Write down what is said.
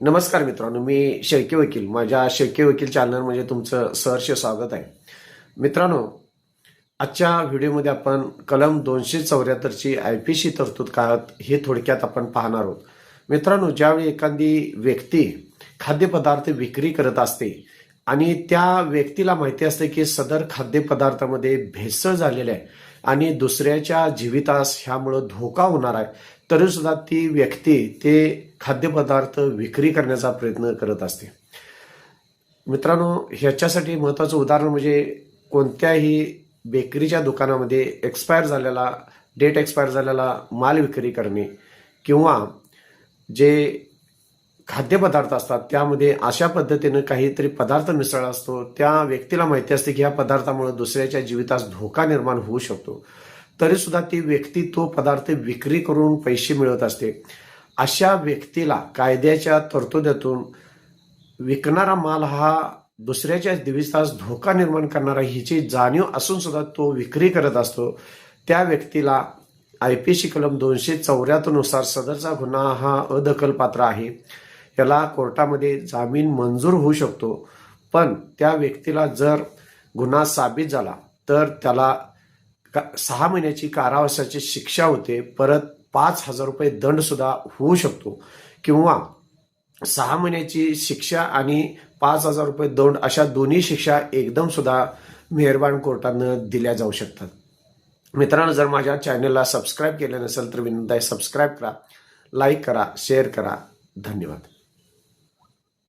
नमस्कार मित्रांनो मी शेळके वकील. माझ्या शेळके वकील चॅनल म्हणजे तुमचं सहर्ष स्वागत आहे. मित्रांनो आजच्या व्हिडिओमध्ये आपण कलम दोनशे चौऱ्याहत्तरची आय पी सी तरतूद काय हे थोडक्यात आपण पाहणार आहोत. मित्रांनो ज्यावेळी एखादी व्यक्ती खाद्यपदार्थ विक्री करत असते आणि त्या व्यक्तीला माहिती असते की सदर खाद्यपदार्थामध्ये भेसळ झालेलं आहे आणि दुसऱ्याच्या जीवितास ह्यामुळं धोका होणार आहे तरी सुद्धा ती व्यक्ती ते खाद्यपदार्थ विक्री करण्याचा प्रयत्न करत असते. मित्रांनो ह्याच्यासाठी महत्वाचं उदाहरण म्हणजे कोणत्याही बेकरीच्या दुकानामध्ये एक्सपायर झालेला डेट एक्सपायर झालेला माल विक्री करणे किंवा जे खाद्यपदार्थ असतात त्यामध्ये अशा पद्धतीनं काहीतरी पदार्थ मिसळला असतो. त्या व्यक्तीला माहिती असते की या पदार्थामुळे दुसऱ्याच्या जीवितास धोका निर्माण होऊ शकतो. तरी सुद्धा ती व्यक्ती तो पदार्थ विक्री करून पैसे मिळवत असते. अशा व्यक्तीला कायद्याच्या तरतुदीतून विकणारा माल हा दुसऱ्याच्या दिवसास धोका निर्माण करणारा हिची जाणीव असून सुद्धा तो विक्री करत असतो. त्या व्यक्तीला आय पी सी कलम दोनशे चौऱ्याहत्तरनुसार सदरचा गुन्हा हा अदखलपात्र आहे. त्याला कोर्टामध्ये जामीन मंजूर होऊ शकतो. पण त्या व्यक्तीला जर गुन्हा साबित झाला तर त्याला का- सहा महिन्याची कारावासाची शिक्षा होते. परत पाच हजार रुपये दंडसुद्धा होऊ शकतो. किंवा सहा महिन्याची शिक्षा आणि पाच हजार रुपये दंड अशा दोन्ही शिक्षा एकदम सुद्धा मेहरबान कोर्टानं दिल्या जाऊ शकतात. मित्रांनो जर माझ्या चॅनलला सबस्क्राईब केलं नसेल तर विनंती आहे सबस्क्राईब करा लाईक करा शेअर करा. धन्यवाद.